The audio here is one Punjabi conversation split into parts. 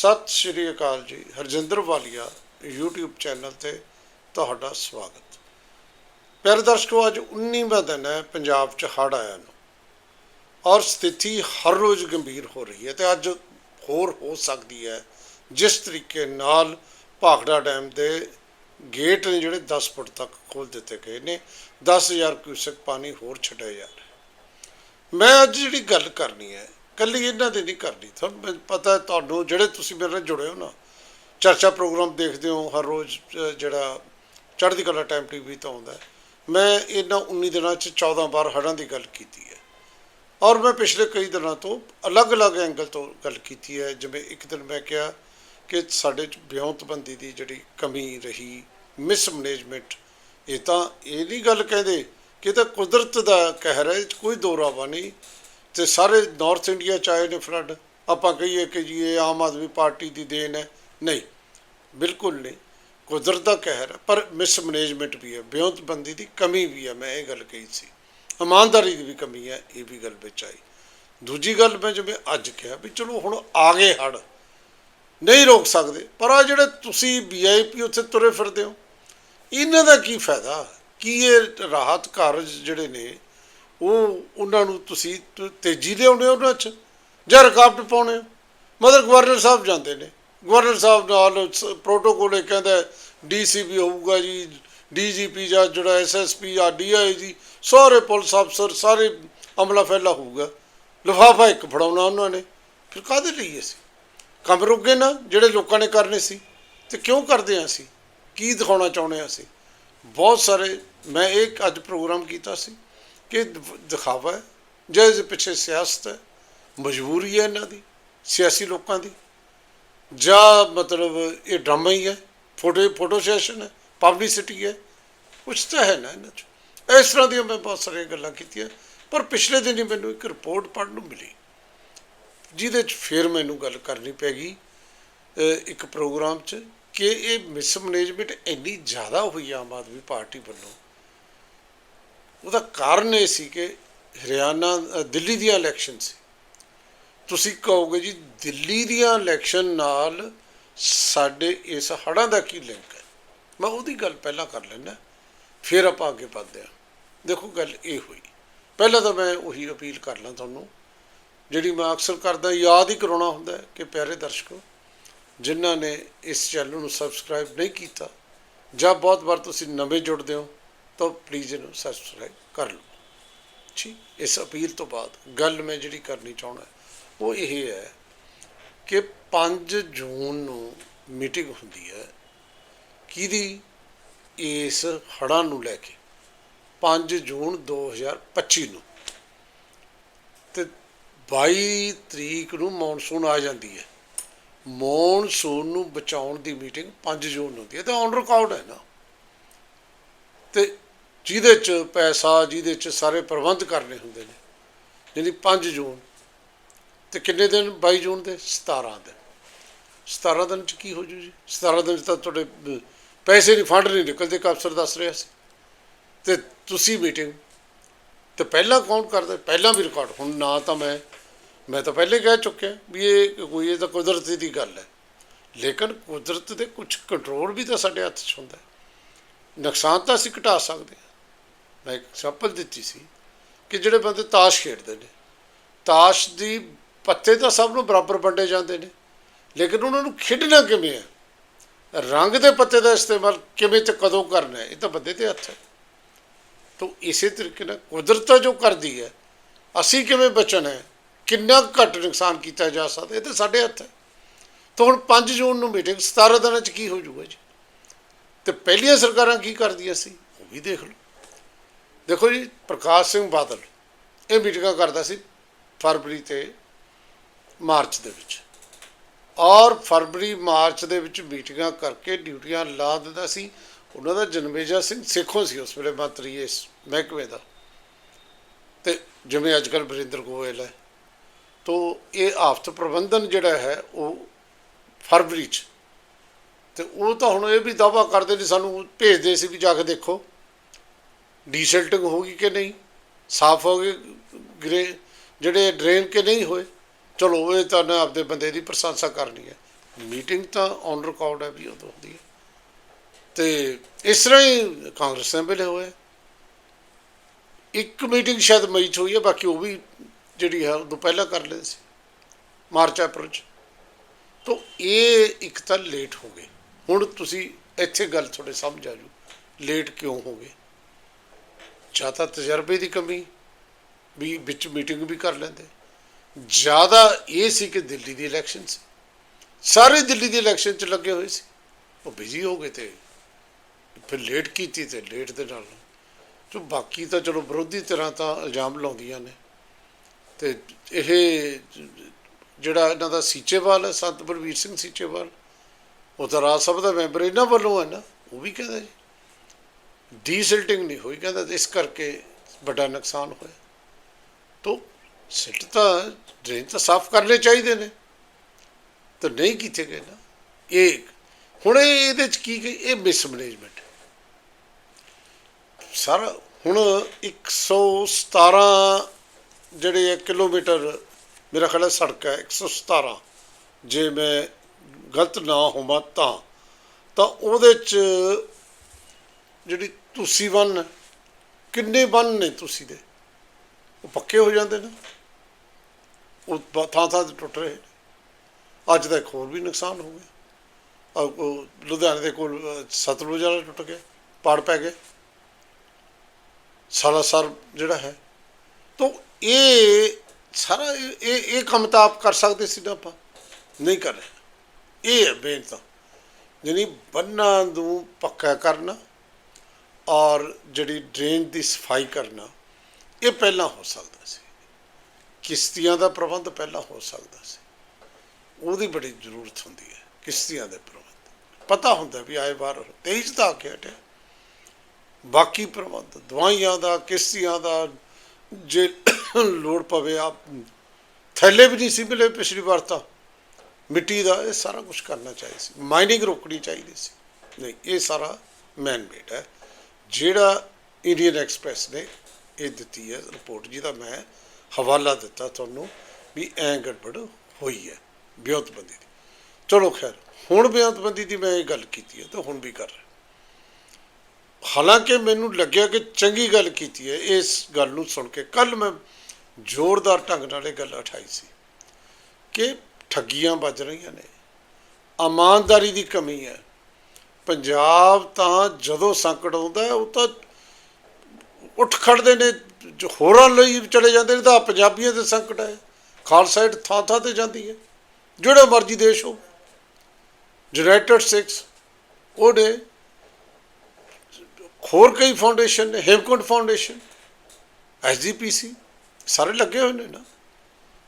ਸਤਿ ਸ਼੍ਰੀ ਅਕਾਲ ਜੀ, ਹਰਜਿੰਦਰ ਵਾਲੀਆ, YouTube ਚੈਨਲ ਤੇ ਤੁਹਾਡਾ ਸਵਾਗਤ। ਪਿਆਰੇ ਦਰਸ਼ਕੋ, ਅੱਜ 19ਵਾਂ ਦਿਨ ਹੈ, ਪੰਜਾਬ 'ਚ ਹੜ੍ਹ ਆਇਆ ਨੂੰ। ਔਰ ਸਥਿਤੀ ਹਰ ਰੋਜ਼ ਗੰਭੀਰ ਹੋ ਰਹੀ ਹੈ ਤੇ ਅੱਜ ਹੋਰ ਹੋ ਸਕਦੀ ਹੈ। ਜਿਸ ਤਰੀਕੇ ਨਾਲ ਭਾਖੜਾ ਡੈਮ ਦੇ ਗੇਟ ਨੇ ਜਿਹੜੇ 10 ਫੁੱਟ ਤੱਕ ਖੋਲ ਦਿੱਤੇ ਗਏ ਨੇ 10000 ਕਿਊਸਕ ਪਾਣੀ ਹੋਰ ਛੱਡਿਆ ਜਾ ਰਿਹਾ ਮੈਂ ਅੱਜ ਜਿਹੜੀ ਗੱਲ ਕਰਨੀ ਹੈ ਕੱਲੀ ਇਹਨਾਂ ਦੀ ਨਹੀਂ ਕਰਨੀ। ਤੁਹਾਨੂੰ ਮੈਨੂੰ ਪਤਾ ਤੁਹਾਨੂੰ, ਜਿਹੜੇ ਤੁਸੀਂ ਮੇਰੇ ਨਾਲ ਜੁੜੇ ਹੋ ਨਾ, ਚਰਚਾ ਪ੍ਰੋਗਰਾਮ ਦੇਖਦੇ ਹੋ, ਹਰ ਰੋਜ਼ ਜਿਹੜਾ ਚੜ੍ਹਦੀ ਕਲਾ ਟਾਈਮ ਟੀਵੀ ਤੋਂ ਆਉਂਦਾ ਮੈਂ ਇਹਨਾਂ 19 ਦਿਨਾਂ 'ਚ 14 ਵਾਰ ਹੜ੍ਹਾਂ ਦੀ ਗੱਲ ਕੀਤੀ ਹੈ। ਔਰ ਮੈਂ ਪਿਛਲੇ ਕਈ ਦਿਨਾਂ ਤੋਂ ਅਲੱਗ-ਅਲੱਗ ਐਂਗਲ ਤੋਂ ਗੱਲ ਕੀਤੀ ਹੈ। ਜਿਵੇਂ ਇੱਕ ਦਿਨ ਮੈਂ ਕਿਹਾ ਕਿ ਸਾਡੇ 'ਚ ਵਿਉਂਤਬੰਦੀ ਦੀ ਜਿਹੜੀ ਕਮੀ ਰਹੀ ਮਿਸਮੈਨੇਜਮੈਂਟ ਇਹ ਤਾਂ ਇਹ ਨਹੀਂ ਗੱਲ ਕਹਿੰਦੇ ਕਿ ਇਹ ਤਾਂ ਕੁਦਰਤ ਦਾ ਕਹਿਰ ਹੈ ਇਹ 'ਚ ਕੋਈ ਦੋਰਾਵਾ ਨਹੀਂ। ਤੇ ਸਾਰੇ ਨਾਰਥ ਇੰਡੀਆ ਚ ਆਏ ਨੇ ਫਲੱਡ ਆਪਾਂ ਕਹੀਏ ਕਿ ਜੀ ਇਹ ਆਮ ਆਦਮੀ ਪਾਰਟੀ ਦੀ ਦੇਣ ਹੈ। ਨਹੀਂ, ਬਿਲਕੁਲ ਨਹੀਂ। ਕੁਦਰਤ ਦਾ ਕਹਿਰ ਹੈ, ਪਰ ਮਿਸਮੈਨੇਜਮੈਂਟ ਵੀ ਹੈ। ਵਿਉਂਤਬੰਦੀ ਦੀ ਕਮੀ ਵੀ ਹੈ, ਮੈਂ ਇਹ ਗੱਲ ਕਹੀ ਸੀ। ਇਮਾਨਦਾਰੀ ਦੀ ਵੀ ਕਮੀ ਹੈ, ਇਹ ਵੀ ਗੱਲ ਵਿੱਚ ਆਈ। ਦੂਜੀ ਗੱਲ ਮੈਂ ਜਿਵੇਂ ਅੱਜ ਕਿਹਾ ਵੀ ਚਲੋ ਹੁਣ ਆ ਗਏ ਹੜ ਨਹੀਂ ਰੋਕ ਸਕਦੇ, ਪਰ ਆ ਜਿਹੜੇ ਤੁਸੀਂ ਵੀਆਈਪੀ ਉੱਥੇ ਤੁਰੇ ਫਿਰਦੇ ਹੋ, ਇਹਨਾਂ ਦਾ ਕੀ ਫਾਇਦਾ? ਕੀ ਇਹ ਰਾਹਤ ਕਾਰਜ ਜਿਹੜੇ ਨੇ ਉਹ ਉਹਨਾਂ ਨੂੰ ਤੁਸੀਂ ਤ- ਤੇਜ਼ੀ ਲਿਆਉਣੇ ਉਹਨਾਂ 'ਚ, ਜਾਂ ਰੁਕਾਵਟ ਪਾਉਣੇ ਹੋ? ਮਤਲਬ ਗਵਰਨਰ ਸਾਹਿਬ ਜਾਂਦੇ ਨੇ। ਗਵਰਨਰ ਸਾਹਿਬ ਨਾਲ ਪ੍ਰੋਟੋਕੋਲ ਇਹ ਕਹਿੰਦਾ ਡੀਸੀਪੀ ਹੋਊਗਾ ਜੀ ਡੀਜੀਪੀ ਜਾਂ ਜਿਹੜਾ ਐਸਐਸਪੀ ਜਾਂ ਡੀਆਈਜੀ ਸਾਰੇ ਪੁਲਿਸ ਅਫਸਰ, ਸਾਰੇ ਅਮਲਾ ਫੈਲਾ ਹੋਊਗਾ। ਲਿਫਾਫਾ ਇੱਕ ਫੜਾਉਣਾ ਉਹਨਾਂ ਨੇ। ਫਿਰ ਕਾਹਦੇ ਲਈ ਅਸੀਂ? ਕੰਮ ਰੁਕ ਗਏ ਨਾ, ਜਿਹੜੇ ਲੋਕਾਂ ਨੇ ਕਰਨੇ ਸੀ। ਤੇ ਕਿਉਂ ਕਰਦੇ ਆ ਅਸੀਂ? ਕੀ ਦਿਖਾਉਣਾ ਚਾਹੁੰਦੇ ਆ ਅਸੀਂ? ਬਹੁਤ ਸਾਰੇ, ਮੈਂ ਇੱਕ ਅੱਜ ਪ੍ਰੋਗਰਾਮ ਕੀਤਾ ਸੀ। ਕਿ ਦਿਖਾਵਾ ਹੈ? ਜਾਂ ਇਹਦੇ ਪਿੱਛੇ ਸਿਆਸਤ ਹੈ? ਮਜਬੂਰੀ ਹੈ ਇਹਨਾਂ ਦੀ? ਸਿਆਸੀ ਲੋਕਾਂ ਦੀ? ਜਾਂ ਮਤਲਬ ਇਹ ਡਰਾਮਾ ਹੀ ਹੈ? ਫੋਟੋ ਫੋਟੋ ਸੈਸ਼ਨ ਹੈ? ਪਬਲਿਸਿਟੀ ਹੈ? ਕੁਛ ਤਾਂ ਹੈ ਨਾ ਇਹਨਾਂ 'ਚ। ਇਸ ਤਰ੍ਹਾਂ ਦੀਆਂ ਮੈਂ ਬਹੁਤ ਸਾਰੀਆਂ ਗੱਲਾਂ ਕੀਤੀਆਂ, ਪਰ ਪਿਛਲੇ ਦਿਨ ਹੀ ਮੈਨੂੰ ਇੱਕ ਰਿਪੋਰਟ ਪੜ੍ਹਨ ਨੂੰ ਮਿਲੀ। ਜਿਹਦੇ 'ਚ ਫਿਰ ਮੈਨੂੰ ਗੱਲ ਕਰਨੀ ਪੈ ਗਈ ਇੱਕ ਪ੍ਰੋਗਰਾਮ 'ਚ ਕਿ ਇਹ ਮਿਸਮੈਨੇਜਮੈਂਟ ਇੰਨੀ ਜ਼ਿਆਦਾ ਹੋਈ ਆਮ ਆਦਮੀ ਪਾਰਟੀ ਵੱਲੋਂ। ਉਹਦਾ ਕਾਰਨ ਇਹ ਸੀ ਕਿ ਹਰਿਆਣਾ ਦਿੱਲੀ ਦੀਆਂ ਇਲੈਕਸ਼ਨ ਸੀ। ਤੁਸੀਂ ਕਹੋਗੇ ਜੀ, ਦਿੱਲੀ ਦੀਆਂ ਇਲੈਕਸ਼ਨ ਨਾਲ ਸਾਡੇ ਇਸ ਹੜ੍ਹਾਂ ਦਾ ਕੀ ਲਿੰਕ ਹੈ? ਮੈਂ ਉਹਦੀ ਗੱਲ ਪਹਿਲਾਂ ਕਰ ਲੈਣਾ ਫਿਰ ਆਪਾਂ ਅੱਗੇ ਵਧਦੇ ਹਾਂ। ਦੇਖੋ, ਗੱਲ ਇਹ ਹੋਈ। ਪਹਿਲਾਂ ਤਾਂ ਮੈਂ ਉਹੀ ਅਪੀਲ ਕਰ ਲਾਂ ਤੁਹਾਨੂੰ, ਜਿਹੜੀ ਮੈਂ ਅਕਸਰ ਕਰਦਾ, ਯਾਦ ਹੀ ਕਰਾਉਣਾ ਹੁੰਦਾ ਕਿ ਪਿਆਰੇ ਦਰਸ਼ਕੋ, ਜਿਨ੍ਹਾਂ ਨੇ ਇਸ ਚੈਨਲ ਨੂੰ ਸਬਸਕ੍ਰਾਈਬ ਨਹੀਂ ਕੀਤਾ, ਜਾਂ ਬਹੁਤ ਵਾਰ ਤੁਸੀਂ ਨਵੇਂ ਜੁੜਦੇ ਹੋ ਤਾਂ ਪਲੀਜ਼ ਇਹਨੂੰ ਸਬਸਕ੍ਰਾਈਬ ਕਰ ਲਓ। ਠੀਕ? ਇਸ ਅਪੀਲ ਤੋਂ ਬਾਅਦ ਗੱਲ ਮੈਂ ਜਿਹੜੀ ਕਰਨੀ ਚਾਹੁੰਦਾ, ਉਹ ਇਹ ਹੈ ਕਿ 5 ਜੂਨ ਨੂੰ ਮੀਟਿੰਗ ਹੁੰਦੀ ਹੈ। ਕਿਹਦੀ? ਇਸ ਹੜ੍ਹਾਂ ਨੂੰ ਲੈ ਕੇ। 5 ਜੂਨ 2025 ਨੂੰ। ਤੇ 22 ਤਰੀਕ ਨੂੰ ਮੌਨਸੂਨ ਆ ਜਾਂਦੀ ਹੈ। ਮੌਨਸੂਨ ਨੂੰ ਬਚਾਉਣ ਦੀ ਮੀਟਿੰਗ 5 ਜੂਨ ਨੂੰ ਹੁੰਦੀ ਹੈ। ਤੇ ਔਨ ਰਿਕਾਰਡ ਹੈ ਨਾ। ਤੇ ਜਿਹਦੇ ਚ ਪੈਸਾ, ਜਿਹਦੇ ਚ ਸਾਰੇ ਪ੍ਰਬੰਧ ਕਰਨੇ ਹੁੰਦੇ ਨੇ ਜਿਹੜੀ 5 ਜੂਨ ਤੇ ਕਿੰਨੇ ਦਿਨ? 22 ਜੂਨ ਦੇ 17 ਦਿਨ। 17 ਦਿਨ ਚ ਕੀ ਹੋ ਜੂ ਜੀ? 17 ਦਿਨ 'ਚ ਤਾਂ ਤੁਹਾਡੇ ਪੈਸੇ ਨਹੀਂ, ਫੰਡ ਨਹੀਂ ਨਿਕਲਦੇ, ਇੱਕ ਅਫਸਰ ਦੱਸ ਰਿਹਾ ਸੀ। ਤੇ ਤੁਸੀਂ ਮੀਟਿੰਗ, ਤੇ ਪਹਿਲਾਂ ਕੌਣ ਕਰਦਾ? ਪਹਿਲਾਂ ਵੀ ਰਿਕਾਰਡ, ਹੁਣ ਨਾ ਤਾਂ ਮੈਂ ਮੈਂ ਤਾਂ ਪਹਿਲੇ ਕਹਿ ਚੁੱਕਿਆ ਵੀ ਇਹ ਕੋਈ, ਇਹ ਤਾਂ ਕੁਦਰਤ ਦੀ ਗੱਲ ਹੈ। ਲੇਕਿਨ ਕੁਦਰਤ ਦੇ ਕੁਝ ਕੰਟਰੋਲ ਵੀ ਤਾਂ ਸਾਡੇ ਹੱਥ 'ਚ ਹੁੰਦਾ ਨੁਕਸਾਨ ਤਾਂ ਅਸੀਂ ਘਟਾ ਸਕਦੇ ਹਾਂ। ਮੈਂ ਇੱਕ ਐਗਜ਼ਾਮਪਲ ਦਿੱਤੀ ਸੀ ਕਿ ਜਿਹੜੇ ਬੰਦੇ ਤਾਸ਼ ਖੇਡਦੇ ਨੇ। ਤਾਸ਼ ਦੀ ਪੱਤੇ ਤਾਂ ਸਭ ਨੂੰ ਬਰਾਬਰ ਵੰਡੇ ਜਾਂਦੇ ਨੇ, ਲੇਕਿਨ ਉਹਨਾਂ ਨੂੰ ਖੇਡਣਾ ਕਿਵੇਂ ਹੈ ਰੰਗ ਦੇ ਪੱਤੇ ਦਾ ਇਸਤੇਮਾਲ ਕਿਵੇਂ ਤੇ ਕਦੋਂ ਕਰਨਾ ਹੈ? ਇਹ ਤਾਂ ਬੰਦੇ ਦੇ ਹੱਥ ਹੈ। ਤਾਂ ਇਸੇ ਤਰੀਕੇ ਨਾਲ ਕੁਦਰਤ ਜੋ ਕਰਦੀ ਹੈ, ਅਸੀਂ ਕਿਵੇਂ ਬਚਣਾ ਹੈ? ਕਿੰਨਾ ਘੱਟ ਨੁਕਸਾਨ ਕੀਤਾ ਜਾ ਸਕਦਾ? ਇਹ ਤਾਂ ਸਾਡੇ ਹੱਥ ਹੈ। ਤਾਂ ਹੁਣ 5 ਜੂਨ ਨੂੰ ਮੀਟਿੰਗ 17 ਦਿਨਾਂ ਚ ਕੀ ਹੋ ਜਾਊਗਾ ਜੀ? ਤੇ ਪਹਿਲੀਆਂ ਸਰਕਾਰਾਂ ਕੀ ਕਰਦੀਆਂ ਸੀ? ਉਹ ਵੀ ਦੇਖ ਲਓ। ਦੇਖੋ ਜੀ, ਪ੍ਰਕਾਸ਼ ਸਿੰਘ ਬਾਦਲ, ਇਹ ਮੀਟਿੰਗਾਂ ਕਰਦਾ ਸੀ ਫਰਵਰੀ ਤੇ ਮਾਰਚ ਦੇ ਵਿੱਚ। ਔਰ ਫਰਵਰੀ ਮਾਰਚ ਦੇ ਵਿੱਚ ਮੀਟਿੰਗਾਂ ਕਰਕੇ ਡਿਊਟੀਆਂ ਲਾ ਦਿੰਦਾ ਸੀ। ਉਹਨਾਂ ਦਾ ਜਨਮੇਜਾ ਸਿੰਘ ਸੇਖੋਂ ਸੀ ਉਸ ਵੇਲੇ, ਮੰਤਰੀ ਇਸ ਮਹਿਕਮੇ ਦਾ। ਤੇ ਜਿਵੇਂ ਅੱਜ ਕੱਲ੍ਹ ਬਰਿੰਦਰ ਗੋਇਲ ਹੈ। ਤੋ ਇਹ ਆਫਤ ਪ੍ਰਬੰਧਨ ਜਿਹੜਾ ਹੈ, ਉਹ ਫਰਵਰੀ ਚ। ਤੇ ਉਹ ਤਾਂ ਹੁਣ ਇਹ ਵੀ ਦਾਵਾ ਕਰਦੇ ਨੇ, ਸਾਨੂੰ ਭੇਜਦੇ ਸੀ ਵੀ ਜਾ ਕੇ ਦੇਖੋ। ਡੀਸਲਟਿੰਗ ਹੋ ਗਈ ਕਿ ਨਹੀਂ? ਸਾਫ਼ ਹੋ ਗਏ, ਗ੍ਰੇ, ਜਿਹੜੇ ਡਰੇਨ ਕਿ ਨਹੀਂ ਹੋਏ, ਚਲੋ ਇਹ ਤਾਂ ਨਾ ਆਪਦੇ ਬੰਦੇ ਦੀ ਪ੍ਰਸ਼ੰਸਾ ਕਰਨੀ ਹੈ। ਮੀਟਿੰਗ ਤਾਂ ਔਨ ਰਿਕਾਰਡ ਹੈ ਵੀ ਉਦੋਂ ਹੁੰਦੀ ਹੈ। ਤੇ ਇਸ ਤਰ੍ਹਾਂ ਹੀ ਕਾਂਗਰਸ ਦੇ ਵੇਲੇ ਹੋਇਆ ਇੱਕ ਮੀਟਿੰਗ ਸ਼ਾਇਦ ਮਈ ਚ ਹੋਈ ਹੈ, ਬਾਕੀ ਉਹ ਵੀ ਜਿਹੜੀ ਹੈ, ਉਦੋਂ ਪਹਿਲਾਂ ਕਰ ਲਈ ਸੀ, ਮਾਰਚ ਅਪ੍ਰੈਲ ਚ। ਤਾਂ ਇਹ ਇੱਕ ਤਾਂ ਲੇਟ ਹੋ ਗਏ। ਹੁਣ ਤੁਸੀਂ ਇੱਥੇ ਗੱਲ ਤੁਹਾਡੇ ਸਮਝ ਆ ਜੂ ਲੇਟ ਕਿਉਂ ਹੋ ਗਏ? ਜਾਂ ਤਾਂ ਤਜਰਬੇ ਦੀ ਕਮੀ ਵੀ ਵਿੱਚ ਮੀਟਿੰਗ ਵੀ ਕਰ ਲੈਂਦੇ। ਜ਼ਿਆਦਾ ਇਹ ਸੀ ਕਿ ਦਿੱਲੀ ਦੀ ਇਲੈਕਸ਼ਨ ਸੀ। ਸਾਰੇ ਦਿੱਲੀ ਦੀ ਇਲੈਕਸ਼ਨ 'ਚ ਲੱਗੇ ਹੋਏ ਸੀ। ਉਹ ਬਿਜ਼ੀ ਹੋ ਗਏ ਤੇ ਫਿਰ ਲੇਟ ਕੀਤੀ ਤੇ ਲੇਟ ਦੇ ਨਾਲ। ਜੋ ਬਾਕੀ ਤਾਂ ਚਲੋ ਵਿਰੋਧੀ ਤਰ੍ਹਾਂ ਤਾਂ ਇਲਜ਼ਾਮ ਲਾਉਂਦੀਆਂ ਨੇ। ਤੇ ਇਹ ਜਿਹੜਾ ਇਹਨਾਂ ਦਾ ਸੀਚੇਵਾਲ ਹੈ, ਸੰਤ ਬਲਵੀਰ ਸਿੰਘ ਸੀਚੇਵਾਲ, ਉਹ ਤਾਂ ਰਾਜ ਸਭਾ ਦਾ ਮੈਂਬਰ ਇਹਨਾਂ ਵੱਲੋਂ ਹੈ ਨਾ, ਉਹ ਵੀ ਕਹਿੰਦਾ ਜੀ ਡੀਸਿਲਟਿੰਗ ਨਹੀਂ ਹੋਈ, ਕਹਿੰਦਾ ਇਸ ਕਰਕੇ ਵੱਡਾ ਨੁਕਸਾਨ ਹੋਇਆ। ਤੋ ਸਿਲਟ ਤਾਂ, ਡਰੇਨ ਤਾਂ ਸਾਫ਼ ਕਰਨੇ ਚਾਹੀਦੇ ਨੇ, ਤਾਂ ਨਹੀਂ ਕੀਤੇ ਗਏ ਨਾ। ਇਹ ਹੁਣ ਇਹ- ਇਹਦੇ ਚ ਕੀ ਕੀ ਇਹ ਮਿਸਮੈਨੇਜਮੈਂਟ ਸਾਰਾ, ਹੁਣ 117 ਜਿਹੜੇ ਆ ਕਿਲੋਮੀਟਰ, ਮੇਰਾ ਖਿਆਲ ਹੈ ਸੜਕ ਹੈ 117 ਜੇ ਮੈਂ ਗਲਤ ਨਾ ਹੋਵਾਂ ਤਾਂ ਤਾਂ ਉਹਦੇ ਚ ਜਿਹੜੀ ਤੁਸੀਂ ਬੰਨ, ਕਿੰਨੇ ਬੰਨ ਨੇ ਤੁਸੀਂ ਦੇ? ਉਹ ਪੱਕੇ ਹੋ ਜਾਂਦੇ ਨੇ। ਉਹ ਥਾਂ ਥਾਂ ਤੇ ਟੁੱਟ ਰਹੇ ਨੇ। ਅੱਜ ਦਾ ਇੱਕ ਹੋਰ ਵੀ ਨੁਕਸਾਨ ਹੋ ਗਿਆ। ਲੁਧਿਆਣੇ ਦੇ ਕੋਲ ਸਤਲੁਜ ਵਾਲਾ ਟੁੱਟ ਗਿਆ, ਪਾੜ ਪੈ ਗਏ ਸਾਲਾਸਰ ਜਿਹੜਾ ਹੈ। ਤਾਂ ਇਹ ਸਾਰਾ ਇਹ, ਇਹ- ਇਹ ਕੰਮ ਤਾਂ ਆਪ ਕਰ ਸਕਦੇ ਸੀ ਨਾ ਆਪਾਂ। ਨਹੀਂ ਕਰ ਰਹੇ। ਇਹ ਹੈ ਬੇਨ ਤਾਂ ਯਾਨੀ ਬੰਨਾਂ ਨੂੰ ਪੱਕਾ ਕਰਨਾ। ਔਰ ਜਿਹੜੀ ਡਰੇਨ ਦੀ ਸਫ਼ਾਈ ਕਰਨਾ, ਇਹ ਪਹਿਲਾਂ ਹੋ ਸਕਦਾ ਸੀ। ਕਿਸ਼ਤੀਆਂ ਦਾ ਪ੍ਰਬੰਧ ਪਹਿਲਾਂ ਹੋ ਸਕਦਾ ਸੀ। ਉਹਦੀ ਬੜੀ ਜ਼ਰੂਰਤ ਹੁੰਦੀ ਹੈ, ਕਿਸ਼ਤੀਆਂ ਦੇ ਪ੍ਰਬੰਧ। ਪਤਾ ਹੁੰਦਾ ਵੀ ਆਏ ਵਾਰ ਤੇਜ ਦਾ ਆ ਕੇ ਹਟਿਆ। ਬਾਕੀ ਪ੍ਰਬੰਧ, ਦਵਾਈਆਂ ਦਾ, ਕਿਸ਼ਤੀਆਂ ਦਾ, ਜੇ ਲੋੜ ਪਵੇ ਆਪ ਥੈਲੇ ਵੀ ਨਹੀਂ ਸੀ ਮਿਲੇ ਪਿਛਲੀ ਵਾਰ ਤਾਂ। ਮਿੱਟੀ ਦਾ ਇਹ ਸਾਰਾ ਕੁਝ ਕਰਨਾ ਚਾਹੀਦਾ ਸੀ। ਮਾਈਨਿੰਗ ਰੋਕਣੀ ਚਾਹੀਦੀ ਸੀ। ਨਹੀਂ, ਇਹ ਸਾਰਾ ਮੈਨ ਮੇਡ ਹੈ। ਜਿਹੜਾ ਇੰਡੀਅਨ ਐਕਸਪ੍ਰੈਸ ਨੇ ਇਹ ਦਿੱਤੀ ਹੈ ਰਿਪੋਰਟ ਜਿਹਦਾ ਮੈਂ ਹਵਾਲਾ ਦਿੱਤਾ ਤੁਹਾਨੂੰ ਵੀ ਐ ਗੜਬੜ ਹੋਈ ਹੈ, ਬਿਆਨਤਬੰਦੀ ਦੀ। ਚਲੋ ਖੈਰ, ਹੁਣ ਬਿਆਨਤਬੰਦੀ ਦੀ ਮੈਂ ਇਹ ਗੱਲ ਕੀਤੀ ਹੈ, ਤਾਂ ਹੁਣ ਵੀ ਕਰ ਰਿਹਾ। ਹਾਲਾਂਕਿ ਮੈਨੂੰ ਲੱਗਿਆ ਕਿ ਚੰਗੀ ਗੱਲ ਕੀਤੀ ਹੈ, ਇਸ ਗੱਲ ਨੂੰ ਸੁਣ ਕੇ ਕੱਲ ਮੈਂ ਜ਼ੋਰਦਾਰ ਢੰਗ ਨਾਲ ਇਹ ਗੱਲ ਉਠਾਈ ਸੀ ਕਿ ਠੱਗੀਆਂ ਵੱਜ ਰਹੀਆਂ ਨੇ, ਇਮਾਨਦਾਰੀ ਦੀ ਕਮੀ ਹੈ ਪੰਜਾਬ ਤਾਂ ਜਦੋਂ ਸੰਕਟ ਆਉਂਦਾ ਉਹ ਤਾਂ ਉੱਠ ਖੜਦੇ ਨੇ ਹੋਰਾਂ ਲਈ ਚਲੇ ਜਾਂਦੇ ਨੇ, ਤਾਂ ਪੰਜਾਬੀਆਂ ਦੇ ਸੰਕਟ ਹੈ। ਖਾਲਸਾ ਏਡ ਥਾਂ ਥਾਂ ਤੇ ਜਾਂਦੀ ਹੈ। ਜਿਹੜਾ ਮਰਜ਼ੀ ਦੇਸ਼ ਹੋ ਯੂਨਾਈਟਿਡ ਸਿਕਸ ਉਹਦੇ ਹੋਰ ਕਈ ਫਾਊਂਡੇਸ਼ਨ ਨੇ, ਹੇਮਕੁੰਟ ਫਾਊਂਡੇਸ਼ਨ ਐਸਜੀਪੀਸੀ ਸਾਰੇ ਲੱਗੇ ਹੋਏ ਨੇ ਨਾ।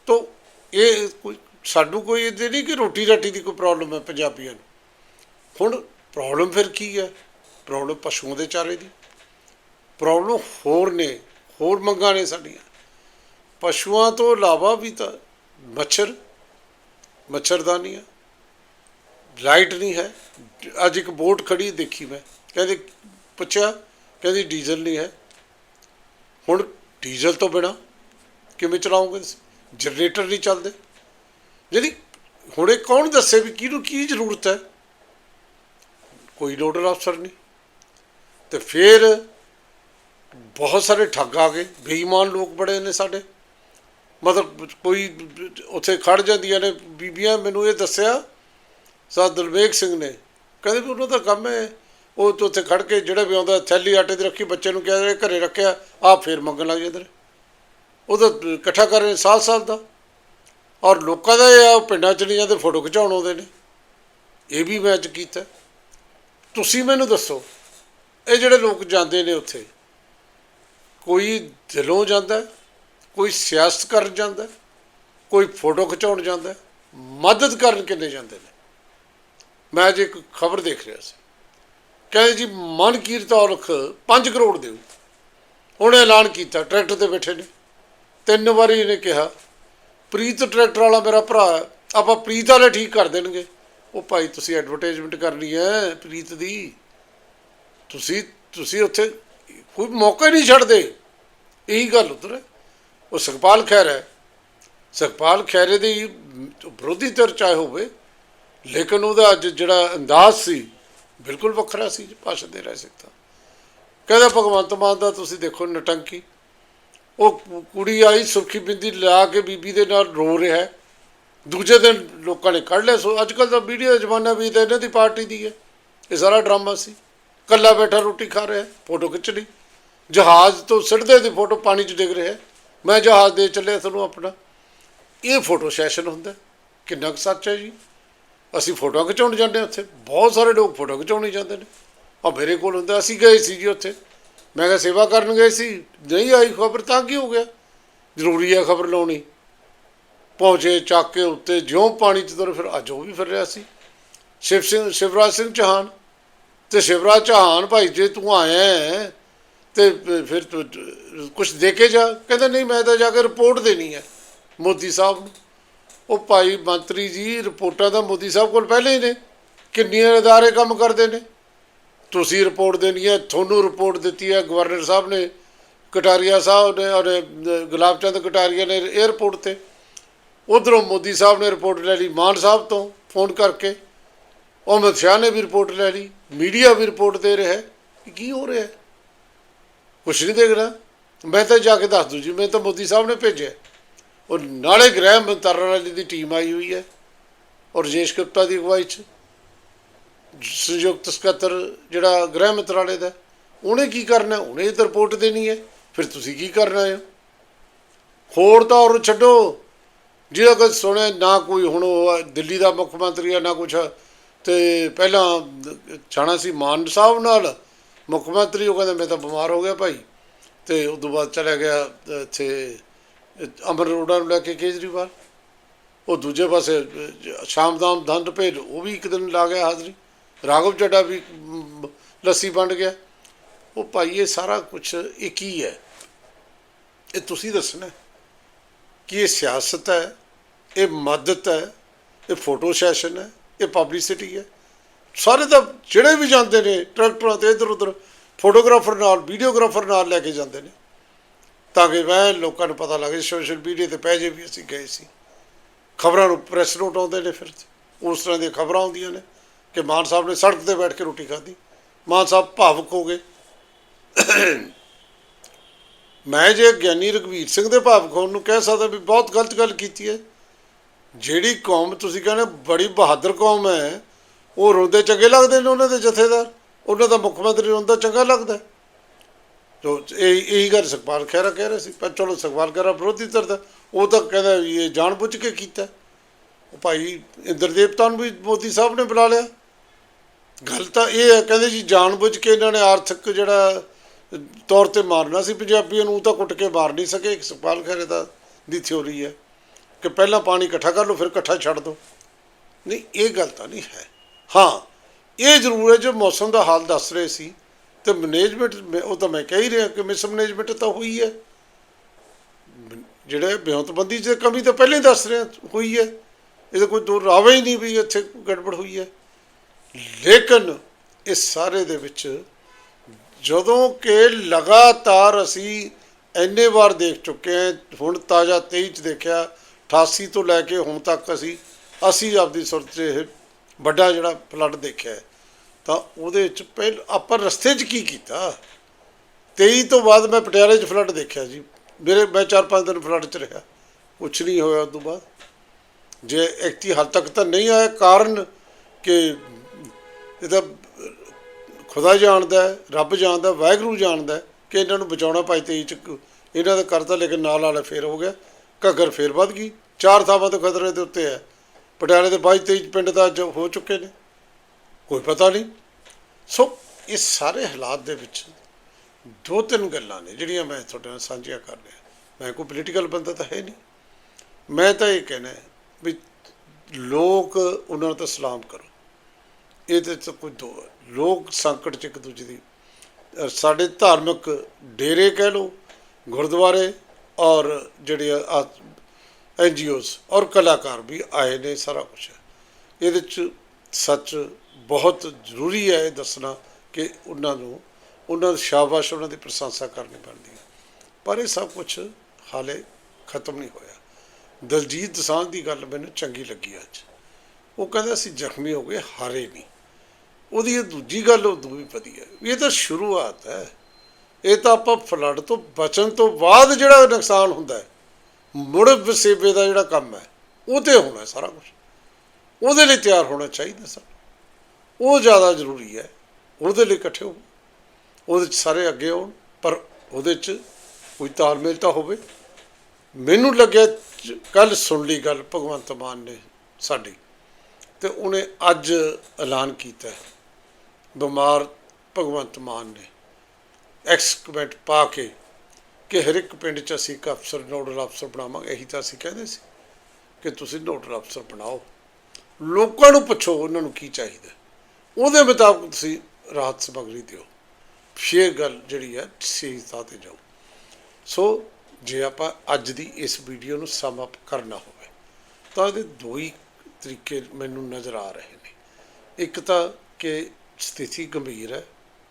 ਤੋ ਇਹ ਕੋਈ, ਸਾਨੂੰ ਕੋਈ ਇਹਦੇ ਨਹੀਂ ਕਿ ਰੋਟੀ ਰਾਟੀ ਦੀ ਕੋਈ ਪ੍ਰੋਬਲਮ ਹੈ ਪੰਜਾਬੀਆਂ ਨੂੰ। ਹੁਣ ਪ੍ਰੋਬਲਮ ਫਿਰ ਕੀ ਹੈ? ਪ੍ਰੋਬਲਮ ਪਸ਼ੂਆਂ ਦੇ ਚਾਰੇ ਦੀ। ਪ੍ਰੋਬਲਮ ਹੋਰ ਨੇ, ਹੋਰ ਮੰਗਾਂ ਨੇ ਸਾਡੀਆਂ। ਪਸ਼ੂਆਂ ਤੋਂ ਇਲਾਵਾ ਵੀ ਤਾਂ ਮੱਛਰ, ਮੱਛਰਦਾਨੀਆਂ। ਲਾਈਟ ਨਹੀਂ ਹੈ। ਅੱਜ ਇੱਕ ਬੋਟ ਖੜੀ ਦੇਖੀ ਮੈਂ। ਕਹਿੰਦੇ, ਪੁੱਛਿਆ, ਕਹਿੰਦੀ, ਡੀਜ਼ਲ ਨਹੀਂ ਹੈ। ਹੁਣ ਡੀਜ਼ਲ ਤੋਂ ਬਿਨਾ ਕਿਵੇਂ ਚਲਾਉਂਗੇ ਜਨਰੇਟਰ ਨਹੀਂ ਚੱਲਦੇ। ਜਿਹੜੀ ਹੁਣ ਇਹ ਕੌਣ ਦੱਸੇ ਵੀ ਕਿਹਨੂੰ ਕੀ ਜ਼ਰੂਰਤ ਹੈ? ਕੋਈ ਨੋਡਲ ਅਫਸਰ ਨਹੀਂ। ਤੇ ਫਿਰ ਬਹੁਤ ਸਾਰੇ ਠੱਗ ਆ ਗਏ। ਬੇਈਮਾਨ ਲੋਕ ਬੜੇ ਨੇ ਸਾਡੇ। ਮਤਲਬ ਕੋਈ ਉੱਥੇ ਖੜ ਜਾਂਦੀਆਂ ਨੇ। ਬੀਬੀਆਂ ਮੈਨੂੰ ਇਹ ਦੱਸਿਆ ਸਾ ਦਲਵੇਗ ਸਿੰਘ ਨੇ। ਕਹਿੰਦੇ ਵੀ ਉਹਨਾਂ ਦਾ ਕੰਮ ਹੈ, ਉਹ ਤੋਂ ਉੱਥੇ ਖੜ ਕੇ ਜਿਹੜਾ ਵੀ ਆਉਂਦਾ, ਥੈਲੀ ਆਟੇ 'ਤੇ ਰੱਖੀ ਬੱਚੇ ਨੂੰ ਕਿਹਾ ਘਰੇ ਰੱਖਿਆ ਆ ਫੇਰ ਮੰਗਣ ਲੱਗ ਜਾਂਦੇ ਨੇ। ਉਹਦਾ ਇਕੱਠਾ ਕਰ ਰਹੇ ਸਾਲ ਸਾਲ ਦਾ। ਔਰ ਲੋਕਾਂ ਦਾ ਇਹ ਆ ਪਿੰਡਾਂ ਚ ਨਹੀਂ ਜਾਂਦੇ, ਫੋਟੋ ਖਿਚਾਉਣ ਆਉਂਦੇ ਨੇ। ਇਹ ਵੀ ਮੈਂ ਅੱਜ ਕੀਤਾ। ਤੁਸੀਂ ਮੈਨੂੰ ਦੱਸੋ, ਇਹ ਜਿਹੜੇ ਲੋਕ ਜਾਂਦੇ ਨੇ ਉੱਥੇ, ਕੋਈ ਦਿਲੋਂ ਜਾਂਦਾ, ਕੋਈ ਸਿਆਸਤ ਕਰਨ ਜਾਂਦਾ, ਕੋਈ ਫੋਟੋ ਖਿਚਾਉਣ ਜਾਂਦਾ, ਮਦਦ ਕਰਨ ਕਿੰਨੇ ਜਾਂਦੇ ਨੇ? ਮੈਂ ਅੱਜ ਇੱਕ ਖਬਰ ਦੇਖ ਰਿਹਾ ਸੀ। ਕਹਿੰਦੇ ਜੀ, ਮਨ ਕੀਰਤ ਔਲਖ 5 ਕਰੋੜ ਦਿਓ ਉਹਨੇ ਐਲਾਨ ਕੀਤਾ, ਟਰੈਕਟਰ ਤੇ ਬੈਠੇ ਨੇ। ਤਿੰਨ ਵਾਰੀ ਇਹਨੇ ਕਿਹਾ, ਪ੍ਰੀਤ ਟਰੈਕਟਰ ਵਾਲਾ ਮੇਰਾ ਭਰਾ ਆਪਾਂ ਪ੍ਰੀਤ ਵਾਲੇ ਠੀਕ ਕਰ ਦੇਣਗੇ। ਉਹ ਭਾਈ, ਤੁਸੀਂ ਐਡਵਰਟਾਈਜ਼ਮੈਂਟ ਕਰਨੀ ਹੈ ਪ੍ਰੀਤ ਦੀ। ਤੁਸੀਂ ਤੁਸੀਂ ਉੱਥੇ ਕੋਈ ਮੌਕਾ ਨਹੀਂ ਛੱਡਦੇ। ਇਹੀ ਗੱਲ ਉਧਰ ਉਹ ਸੁਖਪਾਲ ਖਹਿਰ ਹੈ। ਸੁਖਪਾਲ ਖਹਿਰੇ ਦੀ ਵਿਰੋਧੀ ਧਿਰ ਚਾਹੇ ਹੋਵੇ, ਲੇਕਿਨ ਉਹਦਾ ਅੱਜ ਜਿਹੜਾ ਅੰਦਾਜ਼ ਸੀ, ਬਿਲਕੁਲ ਵੱਖਰਾ ਸੀ ਭਾਸ਼ਣ ਦੇ ਰਹਿ ਸਕਦਾ ਕਹਿੰਦਾ, ਭਗਵੰਤ ਮਾਨ ਦਾ ਤੁਸੀਂ ਦੇਖੋ ਨਟੰਕੀ। ਉਹ ਕੁੜੀ ਆਈ, ਸੁਰਖੀ ਬਿੰਦੀ ਲਾ ਕੇ ਬੀਬੀ ਦੇ ਨਾਲ ਰੋ ਰਿਹਾ ਹੈ। ਦੂਜੇ ਦਿਨ ਲੋਕਾਂ ਨੇ ਕੱਢ ਲਿਆ। ਸੋ ਅੱਜ ਕੱਲ ਤਾਂ ਵੀਡੀਓ ਦਾ ਜ਼ਮਾਨਾ ਵੀ ਤਾਂ ਇਹਨਾਂ ਦੀ ਪਾਰਟੀ ਦੀ ਹੈ। ਇਹ ਸਾਰਾ ਡਰਾਮਾ ਸੀ। ਕੱਲਾ ਬੈਠਾ ਰੋਟੀ ਖਾ ਰਿਹਾ, ਫੋਟੋ ਖਿੱਚ ਲਈ। ਜਹਾਜ਼ ਤੋਂ ਸਿੱਟਦੇ ਦੀ ਫੋਟੋ ਪਾਣੀ 'ਚ ਡਿੱਗ ਰਿਹਾ ਮੈਂ ਜਹਾਜ਼ ਦੇ ਚੱਲਿਆ ਤੁਹਾਨੂੰ ਆਪਣਾ। ਇਹ ਫੋਟੋ ਸੈਸ਼ਨ ਹੁੰਦਾ ਕਿੰਨਾ ਕੁ ਸੱਚ ਹੈ ਜੀ। ਅਸੀਂ ਫੋਟੋਆਂ ਖਿਚਾਉਣ ਜਾਂਦੇ ਹਾਂ ਉੱਥੇ। ਬਹੁਤ ਸਾਰੇ ਲੋਕ ਫੋਟੋ ਖਿਚਾਉਣ ਜਾਂਦੇ ਨੇ। ਆ ਮੇਰੇ ਕੋਲ ਹੁੰਦਾ। ਅਸੀਂ ਗਏ ਸੀ ਜੀ ਉੱਥੇ। ਮੈਂ ਕਿਹਾ ਸੇਵਾ ਕਰਨ ਗਏ ਸੀ। ਨਹੀਂ ਆਈ ਖਬਰ ਤਾਂ ਕੀ ਹੋ ਗਿਆ? ਜ਼ਰੂਰੀ ਹੈ ਖਬਰ ਲਾਉਣੀ। ਪਹੁੰਚੇ ਚੱਕ ਕੇ ਉੱਤੇ ਜਿਉਂ ਪਾਣੀ ਚ ਤੁਰ ਫਿਰ ਅੱਜ ਉਹ ਵੀ ਫਿਰ ਰਿਹਾ ਸੀ। ਸ਼ਿਵ ਸਿੰਘ ਸ਼ਿਵਰਾਜ ਸਿੰਘ ਚੌਹਾਨ। ਤੇ ਸ਼ਿਵਰਾਜ ਚੌਹਾਨ ਭਾਈ ਜੇ ਤੂੰ ਆਇਆ ਹੈ, ਤੇ ਫਿਰ ਤੂੰ ਕੁਝ ਦੇ ਕੇ ਜਾ। ਕਹਿੰਦਾ ਨਹੀਂ ਮੈਂ ਤਾਂ ਜਾ ਕੇ ਰਿਪੋਰਟ ਦੇਣੀ ਹੈ ਮੋਦੀ ਸਾਹਿਬ ਨੂੰ। ਉਹ ਭਾਈ ਮੰਤਰੀ ਜੀ ਰਿਪੋਰਟਾਂ ਤਾਂ ਮੋਦੀ ਸਾਹਿਬ ਕੋਲ ਪਹਿਲੇ ਹੀ ਨੇ। ਕਿੰਨੀਆਂ ਅਦਾਰੇ ਕੰਮ ਕਰਦੇ ਨੇ। ਤੁਸੀਂ ਰਿਪੋਰਟ ਦੇਣੀ ਹੈ ਤੁਹਾਨੂੰ ਰਿਪੋਰਟ ਦਿੱਤੀ ਹੈ ਗਵਰਨਰ ਸਾਹਿਬ ਨੇ ਕਟਾਰੀਆ ਸਾਹਿਬ ਨੇ ਔਰ ਗੁਲਾਬ ਚੰਦ ਕਟਾਰੀਆ ਨੇ 에ਅਰਪੋਰਟ ਤੇ। ਉਧਰੋਂ ਮੋਦੀ ਸਾਹਿਬ ਨੇ ਰਿਪੋਰਟ ਲੈ ਲਈ, ਮਾਨ ਸਾਹਿਬ ਤੋਂ ਫੋਨ ਕਰਕੇ। ਅਮਿਤ ਸ਼ਾਹ ਨੇ ਵੀ ਰਿਪੋਰਟ ਲੈ ਲਈ, ਮੀਡੀਆ ਵੀ ਰਿਪੋਰਟ ਦੇ ਰਿਹਾ ਕਿ ਕੀ ਹੋ ਰਿਹਾ ਕੁਛ ਨਹੀਂ ਦੇਖ ਰਿਹਾ। ਮੈਂ ਤਾਂ ਜਾ ਕੇ ਦੱਸ ਦੂੰ ਜੀ, ਮੈਂ ਤਾਂ ਮੋਦੀ ਸਾਹਿਬ ਨੇ ਭੇਜਿਆ ਔਰ ਨਾਲੇ ਗ੍ਰਹਿ ਮੰਤਰਾਲੇ ਦੀ ਟੀਮ ਆਈ ਹੋਈ ਹੈ, ਔਰ ਰਜੇਸ਼ ਗੁਪਤਾ ਦੀ ਅਗਵਾਈ 'ਚ। ਸੰਯੁਕਤ ਸਕੱਤਰ ਜਿਹੜਾ ਗ੍ਰਹਿ ਮੰਤਰਾਲੇ ਦਾ, ਉਹਨੇ ਕੀ ਕਰਨਾ? ਉਹਨੇ ਤਾਂ ਰਿਪੋਰਟ ਦੇਣੀ ਹੈ, ਫਿਰ ਤੁਸੀਂ ਕੀ ਕਰਨਾ ਹੈ? ਹੋਰ ਤਾਂ ਔਰ ਛੱਡੋ। ਜਿਹੜਾ ਕੋਈ ਸੁਣਿਆ ਨਾ ਕੋਈ ਹੁਣ ਉਹ ਦਿੱਲੀ ਦਾ ਮੁੱਖ ਮੰਤਰੀ ਆ ਨਾ ਕੁਛ ਤੇ ਪਹਿਲਾਂ ਜਾਣਾ ਸੀ ਮਾਨ ਸਾਹਿਬ ਨਾਲ ਮੁੱਖ ਮੰਤਰੀ ਉਹ ਕਹਿੰਦਾ ਮੈਂ ਤਾਂ ਬਿਮਾਰ ਹੋ ਗਿਆ ਭਾਈ। ਤੇ ਉਸ ਤੋਂ ਬਾਅਦ ਚਲਾ ਗਿਆ ਇੱਥੇ ਅਮਰ ਅਰੋੜਾ ਨੂੰ ਲੈ ਕੇ ਕੇਜਰੀਵਾਲ। ਉਹ ਦੂਜੇ ਪਾਸੇ ਅਹ, ਸ਼ਾਮਦਾਮ ਦੰਦ ਭੇਜ ਉਹ ਵੀ ਇੱਕ ਦਿਨ ਲਾ ਗਿਆ ਹਾਜ਼ਰੀ। ਰਾਘਵ ਚੱਡਾ ਵੀ ਲੱਸੀ ਵੰਡ ਗਿਆ। ਉਹ ਭਾਈ ਇਹ ਸਾਰਾ ਕੁਝ ਇੱਕ ਹੀ ਹੈ। ਇਹ ਤੁਸੀਂ ਦੱਸਣਾ ਕਿ ਇਹ ਸਿਆਸਤ ਹੈ ਇਹ ਮਦਦ ਹੈ, ਇਹ ਫੋਟੋ ਸੈਸ਼ਨ ਹੈ, ਇਹ ਪਬਲਿਸਿਟੀ ਹੈ। ਸਾਰੇ ਤਾਂ ਜਿਹੜੇ ਵੀ ਜਾਂਦੇ ਨੇ, ਟਰੈਕਟਰਾਂ ਤੇ ਇਧਰ ਉਧਰ, ਫੋਟੋਗ੍ਰਾਫਰ ਨਾਲ, ਵੀਡੀਓਗ੍ਰਾਫਰ ਨਾਲ ਲੈ ਕੇ ਜਾਂਦੇ ਨੇ। ਤਾਂ ਕਿ ਮੈਂ ਲੋਕਾਂ ਨੂੰ ਪਤਾ ਲੱਗੇ, ਸੋਸ਼ਲ ਮੀਡੀਆ ਤੇ ਪੈ ਜੇ ਵੀ ਅਸੀਂ ਗਏ ਸੀ। ਖਬਰਾਂ ਨੂੰ ਪ੍ਰੈਸ ਨੋਟ ਆਉਂਦੇ ਨੇ ਫਿਰ। ਉਸ ਤਰ੍ਹਾਂ ਦੀਆਂ ਖਬਰਾਂ ਆਉਂਦੀਆਂ ਨੇ ਕਿ ਮਾਨ ਸਾਹਿਬ ਨੇ ਸੜਕ ਤੇ ਬੈਠ ਕੇ ਰੋਟੀ ਖਾਧੀ। ਮਾਨ ਸਾਹਿਬ ਭਾਵੁਕ ਹੋ ਗਏ। ਮੈਂ ਜੇ ਗਿਆਨੀ ਰਘਵੀਰ ਸਿੰਘ ਦੇ ਭਾਵਕ ਹੋਣ ਨੂੰ ਕਹਿ ਸਕਦਾ ਵੀ ਬਹੁਤ ਗਲਤ ਗੱਲ ਕੀਤੀ ਹੈ। ਜਿਹੜੀ ਕੌਮ, ਤੁਸੀਂ ਕਹਿੰਦੇ ਬੜੀ ਬਹਾਦਰ ਕੌਮ ਹੈ, ਉਹ ਰੋਂਦੇ ਚੰਗੇ ਲੱਗਦੇ ਨੇ ਉਹਨਾਂ ਦੇ ਜਥੇਦਾਰ? ਉਹਨਾਂ ਦਾ ਮੁੱਖ ਮੰਤਰੀ ਰੋਂਦਾ ਚੰਗਾ ਲੱਗਦਾ? ਜੋ ਇਹ, ਇਹੀ ਗੱਲ ਸੁਖਪਾਲ ਖਹਿਰਾ ਕਹਿ ਰਿਹਾ ਸੀ। ਪਰ ਚਲੋ, ਸੁਖਪਾਲ ਖਹਿਰਾ ਵਿਰੋਧੀ ਧਿਰ ਦਾ, ਉਹ ਤਾਂ ਕਹਿੰਦਾ ਵੀ ਇਹ ਜਾਣਬੁੱਝ ਕੇ ਕੀਤਾ। ਉਹ ਭਾਈ ਇੰਦਰ ਦੇਵਤਾ ਨੂੰ ਵੀ ਮੋਦੀ ਸਾਹਿਬ ਨੇ ਬੁਲਾ ਲਿਆ। ਗੱਲ ਤਾਂ ਇਹ ਹੈ, ਕਹਿੰਦੇ ਜੀ ਜਾਣਬੁੱਝ ਕੇ ਇਹਨਾਂ ਨੇ ਆਰਥਿਕ ਜਿਹੜਾ ਤੌਰ ਤੇ ਮਾਰਨਾ ਸੀ ਪੰਜਾਬੀਆਂ ਨੂੰ, ਉਹ ਤਾਂ ਕੁੱਟ ਕੇ ਮਾਰ ਨਹੀਂ ਸਕੇ। ਇੱਕ ਸੁਖਪਾਲ ਖਹਿਰੇ ਦਾ ਦੀ ਥਿਉਰੀ ਹੈ। ਕਿ ਪਹਿਲਾਂ ਪਾਣੀ ਇਕੱਠਾ ਕਰ ਲਓ, ਫਿਰ ਇਕੱਠਾ ਛੱਡ ਦਿਓ। ਨਹੀਂ, ਇਹ ਗੱਲ ਤਾਂ ਨਹੀਂ ਹੈ। ਹਾਂ, ਇਹ ਜ਼ਰੂਰ ਹੈ, ਜੋ ਮੌਸਮ ਦਾ ਹਾਲ ਦੱਸ ਰਹੇ ਸੀ, ਤੇ ਮੈਨੇਜਮੈਂਟ ਉਹ ਤਾਂ ਮੈਂ ਕਹਿ ਹੀ ਰਿਹਾ ਕਿ ਮਿਸ ਮੈਨੇਜਮੈਂਟ ਤਾਂ ਹੋਈ ਹੈ। ਜਿਹੜੇ ਬਿਉਂਤਬੰਦੀ 'ਚ ਕਮੀ ਤਾਂ ਪਹਿਲਾਂ ਹੀ ਦੱਸ ਰਿਹਾ, ਹੋਈ ਹੈ। ਇਹਦਾ ਕੋਈ ਦੂਰ ਰਾਵੇ ਹੀ ਨਹੀਂ ਵੀ ਇੱਥੇ ਗੜਬੜ ਹੋਈ ਹੈ। ਲੇਕਿਨ ਇਸ ਸਾਰੇ ਦੇ ਵਿੱਚ ਜਦੋਂ ਕਿ ਲਗਾਤਾਰ ਅਸੀਂ ਇੰਨੇ ਵਾਰ ਦੇਖ ਚੁੱਕੇ ਹਾਂ, ਹੁਣ ਤਾਜ਼ਾ 23 ਚ ਦੇਖਿਆ 88 ਤੋਂ ਲੈ ਕੇ ਹੁਣ ਤੱਕ ਅਸੀਂ ਅਸੀਂ ਆਪਦੀ ਸੁਰਤ 'ਚ ਇਹ ਵੱਡਾ ਜਿਹੜਾ ਫਲੱਡ ਦੇਖਿਆ ਤਾਂ ਉਹਦੇ 'ਚ ਪਹਿਲ, ਆਪਾਂ ਰਸਤੇ 'ਚ ਕੀ ਕੀਤਾ? 23 ਤੋਂ ਬਾਅਦ ਮੈਂ ਪਟਿਆਲੇ 'ਚ ਫਲੱਡ ਦੇਖਿਆ ਜੀ। ਮੇਰੇ, ਮੈਂ 4-5 ਦਿਨ ਫਲੱਡ 'ਚ ਰਿਹਾ। ਕੁਛ ਨਹੀਂ ਹੋਇਆ ਉਸ ਤੋਂ ਬਾਅਦ। ਜੇ ਐਕਟੀ ਹੱਦ ਤੱਕ ਤਾਂ ਨਹੀਂ ਆਇਆ, ਕਾਰਨ ਕਿ ਇਹਦਾ ਖੁਦਾ ਜਾਣਦਾ ਰੱਬ ਜਾਣਦਾ ਵਾਹਿਗੁਰੂ ਜਾਣਦਾ ਕਿ ਇਹਨਾਂ ਨੂੰ ਬਚਾਉਣਾ ਭਾਈ ਤੇਈ ਚ ਇਹਨਾਂ ਦਾ ਕਰਤਾ ਲੇਕਿਨ ਨਾਲ ਵਾਲਾ ਫੇਰ ਹੋ ਗਿਆ, ਘੱਗਰ ਫੇਰ ਵੱਧ ਗਈ। ਚਾਰ ਥਾਵਾਂ ਤੋਂ ਖਤਰੇ ਦੇ ਉੱਤੇ ਹੈ। ਪਟਿਆਲੇ ਦੇ 22 23 ਪਿੰਡ ਦਾ ਜੋ ਹੋ ਚੁੱਕੇ ਨੇ। ਕੋਈ ਪਤਾ ਨਹੀਂ। ਸੋ, ਇਸ ਸਾਰੇ ਹਾਲਾਤ ਦੇ ਵਿੱਚ ਦੋ ਤਿੰਨ ਗੱਲਾਂ ਨੇ ਜਿਹੜੀਆਂ ਮੈਂ ਤੁਹਾਡੇ ਨਾਲ ਸਾਂਝੀਆਂ ਕਰ ਰਿਹਾ। ਮੈਂ ਕੋਈ ਪੋਲੀਟੀਕਲ ਬੰਦਾ ਤਾਂ ਹੈ ਨਹੀਂ। ਮੈਂ ਤਾਂ ਇਹ ਕਹਿਣਾ ਵੀ ਲੋਕ ਉਹਨਾਂ ਨੂੰ ਤਾਂ ਸਲਾਮ ਕਰੋ। ਇਹਦੇ ਚ ਕੋਈ ਦੋ ਲੋਕ ਸੰਕਟ ਚ ਇੱਕ ਦੂਜੇ ਦੀ ਸਾਡੇ ਧਾਰਮਿਕ ਡੇਰੇ ਕਹਿ ਲਓ, ਗੁਰਦੁਆਰੇ ਔਰ ਜਿਹੜੇ ਐਨ ਜੀ ਓਜ਼ ਔਰ ਕਲਾਕਾਰ ਵੀ ਆਏ ਨੇ ਸਾਰਾ ਕੁਝ ਇਹਦੇ ਚ ਸੱਚ ਬਹੁਤ ਜ਼ਰੂਰੀ ਹੈ ਇਹ ਦੱਸਣਾ ਕਿ ਉਹਨਾਂ ਨੂੰ, ਉਹਨਾਂ ਦੀ ਸ਼ਾਬਾਸ਼ ਉਹਨਾਂ ਦੀ ਪ੍ਰਸ਼ੰਸਾ ਕਰਨੀ ਪੈਂਦੀ ਹੈ। ਪਰ ਇਹ ਸਭ ਕੁਝ ਹਾਲੇ ਖਤਮ ਨਹੀਂ ਹੋਇਆ। ਦਲਜੀਤ ਦਸਾਂਝ ਦੀ ਗੱਲ ਮੈਨੂੰ ਚੰਗੀ ਲੱਗੀ ਅੱਜ। ਉਹ ਕਹਿੰਦਾ ਅਸੀਂ ਜ਼ਖਮੀ ਹੋ ਗਏ, ਹਾਰੇ ਨਹੀਂ। ਉਹਦੀ ਇਹ ਦੂਜੀ ਗੱਲ, ਉਹ ਵੀ ਵਧੀਆ ਵੀ ਇਹ ਤਾਂ ਸ਼ੁਰੂਆਤ ਹੈ। ਇਹ ਤਾਂ ਆਪਾਂ ਫਲੱਡ ਤੋਂ ਬਚਣ ਤੋਂ ਬਾਅਦ ਜਿਹੜਾ ਨੁਕਸਾਨ ਹੁੰਦਾ ਹੈ ਮੁੜ ਵਸੇਬੇ ਦਾ ਜਿਹੜਾ ਕੰਮ ਹੈ ਉਹ ਤੇ ਹੋਣਾ ਸਾਰਾ ਕੁਝ ਉਹਦੇ ਲਈ ਤਿਆਰ ਹੋਣਾ ਚਾਹੀਦਾ ਸਰ ਉਹ ਜ਼ਿਆਦਾ ਜ਼ਰੂਰੀ ਹੈ, ਉਹਦੇ ਲਈ ਇਕੱਠੇ ਹੋ ਉਹਦੇ ਚ ਸਾਰੇ ਅੱਗੇ ਆਉਣ, ਪਰ ਉਹਦੇ ਚ ਕੋਈ ਤਾਲਮੇਲ ਤਾਂ ਹੋਵੇ। ਮੈਨੂੰ ਲੱਗਿਆ ਕੱਲ ਸੁਣ ਲਈ ਗੱਲ ਭਗਵੰਤ ਮਾਨ ਨੇ ਸਾਡੀ, ਤੇ ਉਹਨੇ ਅੱਜ ਐਲਾਨ ਕੀਤਾ ਬਿਮਾਰ ਭਗਵੰਤ ਮਾਨ ਨੇ ਐਕਸਕਮੈਂਟ ਪਾ ਕੇ ਕਿ ਹਰ ਇੱਕ ਪਿੰਡ 'ਚ ਅਸੀਂ ਇੱਕ ਅਫਸਰ, ਨੋਡਲ ਅਫਸਰ ਬਣਾਵਾਂਗੇ। ਇਹੀ ਤਾਂ ਅਸੀਂ ਕਹਿੰਦੇ ਸੀ ਕਿ ਤੁਸੀਂ ਨੋਡਲ ਅਫਸਰ ਬਣਾਓ। ਲੋਕਾਂ ਨੂੰ ਪੁੱਛੋ ਉਹਨਾਂ ਨੂੰ ਕੀ ਚਾਹੀਦਾ। ਉਹਦੇ ਮੁਤਾਬਕ ਤੁਸੀਂ ਰਾਹਤ ਸਮੱਗਰੀ ਦਿਓ। ਫੇਰ ਗੱਲ ਜਿਹੜੀ ਹੈ, ਸਹੀ ਥਾਂ ਤੇ ਜਾਓ। ਸੋ ਜੇ ਆਪਾਂ ਅੱਜ ਦੀ ਇਸ ਵੀਡੀਓ ਨੂੰ ਸਮ ਅਪ ਕਰਨਾ ਹੋਵੇ, ਤਾਂ ਇਹਦੇ ਦੋ ਹੀ ਤਰੀਕੇ ਮੈਨੂੰ ਨਜ਼ਰ ਆ ਰਹੇ ਨੇ। ਇੱਕ ਤਾਂ ਕਿ ਸਥਿਤੀ ਗੰਭੀਰ ਹੈ।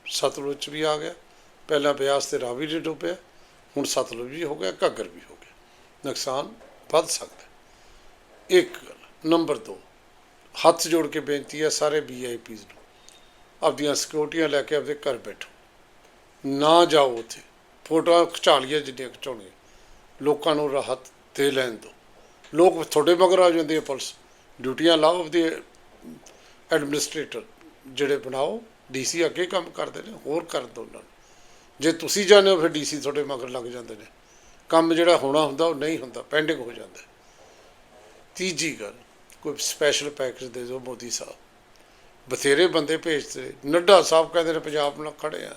ਸਤਲੁਜ ਵੀ ਆ ਗਿਆ। ਪਹਿਲਾਂ ਬਿਆਸ ਤੇ ਰਾਵੀ ਦੇ ਡੁੱਬਿਆ ਹੁਣ ਸਤਲੁਜ ਵੀ ਹੋ ਗਿਆ, ਘੱਗਰ ਵੀ ਹੋ ਗਿਆ। ਨੁਕਸਾਨ ਵੱਧ ਸਕਦਾ ਇੱਕ ਗੱਲ, ਨੰਬਰ 2 ਹੱਥ ਜੋੜ ਕੇ ਬੇਨਤੀ ਹੈ ਸਾਰੇ ਵੀਆਈਪੀਜ਼ ਨੂੰ। ਆਪਦੀਆਂ ਸਿਕਿਉਰਟੀਆਂ ਲੈ ਕੇ ਆਪਦੇ ਘਰ ਬੈਠੋ। ਨਾ ਜਾਓ ਉੱਥੇ। ਫੋਟੋਆਂ ਖਿਚਾ ਲਈਏ ਜਿੰਨੀਆਂ ਖਿਚਾਉਣੀਆਂ। ਲੋਕਾਂ ਨੂੰ ਰਾਹਤ ਦੇ ਲੈਣ ਦਿਓ। ਲੋਕ ਤੁਹਾਡੇ ਮਗਰ ਆ ਜਾਂਦੀ ਹੈ ਪੁਲਿਸ। ਡਿਊਟੀਆਂ ਲਾਓ ਆਪਦੇ ਐਡਮਿਨਿਸਟ੍ਰੇਟਰ ਜਿਹੜੇ ਬਣਾਓ ਡੀਸੀ ਅੱਗੇ ਕੰਮ ਕਰਦੇ ਨੇ, ਹੋਰ ਕਰ ਦਿਓ ਉਹਨਾਂ ਨੂੰ। ਜੇ ਤੁਸੀਂ ਜਾਂਦੇ ਹੋ, ਫਿਰ ਡੀਸੀ ਤੁਹਾਡੇ ਮਗਰ ਲੱਗ ਜਾਂਦੇ ਨੇ। ਕੰਮ ਜਿਹੜਾ ਹੋਣਾ ਹੁੰਦਾ, ਉਹ ਨਹੀਂ ਹੁੰਦਾ ਪੈਂਡਿੰਗ ਹੋ ਜਾਂਦਾ ਤੀਜੀ ਗੱਲ, ਕੋਈ ਸਪੈਸ਼ਲ ਪੈਕੇਜ ਦੇ ਦਿਓ ਮੋਦੀ ਸਾਹਿਬ। ਬਥੇਰੇ ਬੰਦੇ ਭੇਜਦੇ। ਨੱਡਾ ਸਾਹਿਬ ਕਹਿੰਦੇ ਨੇ, ਪੰਜਾਬ ਨਾਲ ਖੜੇ ਆ।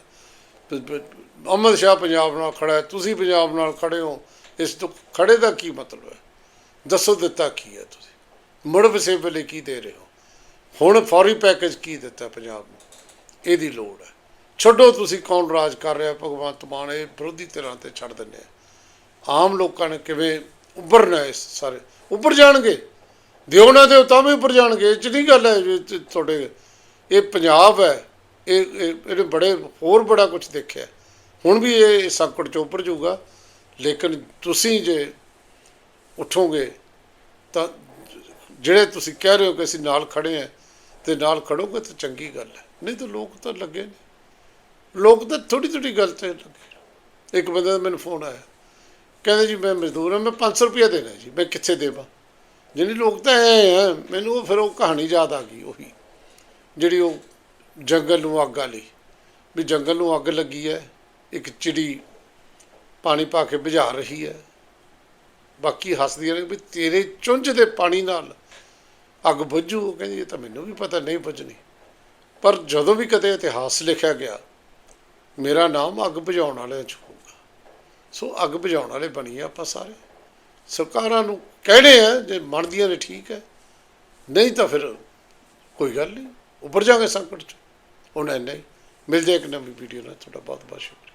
ਪ- ਸ਼ਾਹ ਪੰਜਾਬ ਨਾਲ ਖੜਾ ਹੈ, ਤੁਸੀਂ ਪੰਜਾਬ ਨਾਲ ਖੜੇ ਹੋ। ਇਸ ਤੋਂ ਖੜੇ ਦਾ ਕੀ ਮਤਲਬ ਹੈ? ਦੱਸੋ ਦਿੱਤਾ ਕੀ ਹੈ ਤੁਸੀਂ? ਮੁੜ ਵਸੇਬੇ ਵੇਲੇ ਕੀ ਦੇ ਰਹੇ ਹੋ? ਹੁਣ ਫੌਰੀ ਪੈਕੇਜ ਕੀ ਦਿੱਤਾ ਪੰਜਾਬ ਨੂੰ? ਇਹਦੀ ਲੋੜ ਹੈ। ਛੱਡੋ ਤੁਸੀਂ ਕੌਣ ਰਾਜ ਕਰ ਰਿਹਾ, ਭਗਵੰਤ ਮਾਨ, ਇਹ ਵਿਰੋਧੀ ਧਿਰਾਂ ਤੇ ਛੱਡ ਦਿੰਦੇ ਆ। ਆਮ ਲੋਕਾਂ ਨੇ ਕਿਵੇਂ ਉੱਭਰਨਾ ਇਸ ਸਾਰੇ, ਉੱਭਰ ਜਾਣਗੇ? ਦਿਓ ਨਾ ਦਿਓ, ਤਾਂ ਵੀ ਉੱਪਰ ਜਾਣਗੇ, ਇਹ 'ਚ ਨਹੀਂ ਗੱਲ ਹੈ ਵੀ ਤੁਹਾਡੇ, ਇਹ ਪੰਜਾਬ ਹੈ, ਇਹ ਇਹਨੇ ਬੜੇ, ਹੋਰ ਬੜਾ ਕੁਝ ਦੇਖਿਆ। ਹੁਣ ਵੀ ਇਹ ਸੰਕਟ ਚੋਂ ਉੱਪਰ ਜਾਊਗਾ, ਲੇਕਿਨ ਤੁਸੀਂ ਜੇ ਉਠੋਗੇ, ਤਾਂ ਜਿਹੜੇ ਤੁਸੀਂ ਕਹਿ ਰਹੇ ਹੋ ਕਿ ਅਸੀਂ ਨਾਲ ਖੜੇ ਹਾਂ ਤੇ ਨਾਲ ਖੜੋਗੇ ਤਾਂ ਚੰਗੀ ਗੱਲ ਹੈ। ਨਹੀਂ ਤਾਂ ਲੋਕ ਤਾਂ ਲੱਗੇ ਨੇ। ਲੋਕ ਤਾਂ ਥੋੜੀ ਥੋੜੀ ਗੱਲ ਤੇ ਲੱਗੇ। ਇੱਕ ਬੰਦੇ ਦਾ ਮੈਨੂੰ ਫੋਨ ਆਇਆ। ਕਹਿੰਦੇ ਜੀ, ਮੈਂ ਮਜ਼ਦੂਰ ਹਾਂ, ਮੈਂ 500 ਰੁਪਏ ਦੇਣਾ ਜੀ, ਮੈਂ ਕਿੱਥੇ ਦੇਵਾਂ? ਜਿਹਨੇ ਲੋਕ ਤਾਂ ਐ ਆ, ਮੈਨੂੰ ਉਹ ਫਿਰ ਉਹ ਕਹਾਣੀ ਯਾਦ ਆ ਗਈ ਉਹੀ। ਜਿਹੜੀ ਉਹ ਜੰਗਲ ਨੂੰ ਅੱਗ ਵਾਲੀ, ਵੀ ਜੰਗਲ ਨੂੰ ਅੱਗ ਲੱਗੀ ਹੈ, ਇੱਕ ਚਿੜੀ ਪਾਣੀ ਪਾ ਕੇ ਬੁਝਾ ਰਹੀ ਹੈ। ਬਾਕੀ ਹੱਸਦੀਆਂ ਨੇ ਵੀ ਤੇਰੇ ਚੁੰਝ ਦੇ ਪਾਣੀ ਨਾਲ ਅੱਗ ਬੁਝੂ ਉਹ ਕਹਿੰਦੀ, ਇਹ ਤਾਂ ਮੈਨੂੰ ਵੀ ਪਤਾ ਨਹੀਂ ਬੁਝਣੀ। ਪਰ ਜਦੋਂ ਵੀ ਕਦੇ ਇਤਿਹਾਸ ਲਿਖਿਆ ਗਿਆ ਮੇਰਾ ਨਾਮ ਅੱਗ ਬੁਝਾਉਣ ਵਾਲਿਆਂ 'ਚ ਹੋਊਗਾ। ਸੋ ਅੱਗ ਬੁਝਾਉਣ ਵਾਲੇ ਬਣੀਏ ਆਪਾਂ ਸਾਰੇ। ਸਰਕਾਰਾਂ ਨੂੰ ਕਹਿਣੇ ਆ, ਜੇ ਮੰਨਦੀਆਂ ਨੇ ਠੀਕ ਹੈ। ਨਹੀਂ ਤਾਂ ਫਿਰ ਕੋਈ ਗੱਲ ਨਹੀਂ ਉੱਪਰ ਜਾਗੇ ਸੰਕਟ 'ਚ। ਉਹਨਾਂ ਨਹੀਂ ਮਿਲਦੇ ਇੱਕ ਨਵੀਂ ਵੀਡੀਓ ਨਾਲ। ਤੁਹਾਡਾ ਬਹੁਤ ਬਹੁਤ ਸ਼ੁਕਰੀਆ।